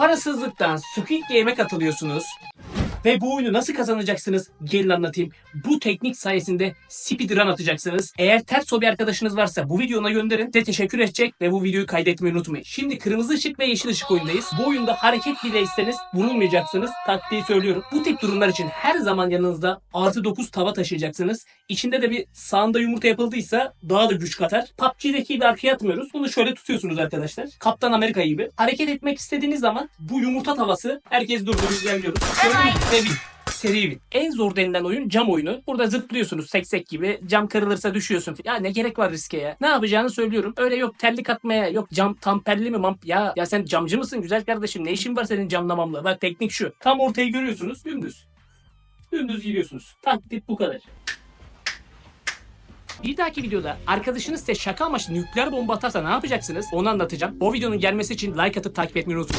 Parasızlıktan Squid Game'e katılıyorsunuz. Ve bu oyunu nasıl kazanacaksınız? Gelin anlatayım. Bu teknik sayesinde speedrun atacaksınız. Eğer ters hobi arkadaşınız varsa bu videona gönderin. Size teşekkür edecek ve bu videoyu kaydetmeyi unutmayın. Şimdi kırmızı ışık ve yeşil ışık oyundayız. Bu oyunda hareket bile etseniz vurulmayacaksınız. Taktiği söylüyorum. Bu tip durumlar için her zaman yanınızda artı 9 tava taşıyacaksınız. İçinde de bir sağında yumurta yapıldıysa daha da güç katar. PUBG'deki gibi arkaya atmıyoruz. Bunu şöyle tutuyorsunuz arkadaşlar. Kaptan Amerika gibi. Hareket etmek istediğiniz zaman bu yumurta tavası herkes durduruyor ilerliyoruz. Ve win. Seri win. En zor denilen oyun cam oyunu. Burada zıplıyorsunuz seksek gibi. Cam kırılırsa düşüyorsun. Ya ne gerek var riske ya? Ne yapacağını söylüyorum. Öyle yok terlik atmaya, yok cam tamperli mi mamp. Ya ya sen camcı mısın güzel kardeşim? Ne işin var senin camlamamla? Bak teknik şu. Tam ortayı görüyorsunuz. Dümdüz. Dümdüz gidiyorsunuz. Taktik bu kadar. Bir dahaki videoda arkadaşınız size şaka amaçlı nükleer bomba atarsa ne yapacaksınız? Onu anlatacağım. O videonun gelmesi için like atıp takip etmeyi unutmayın.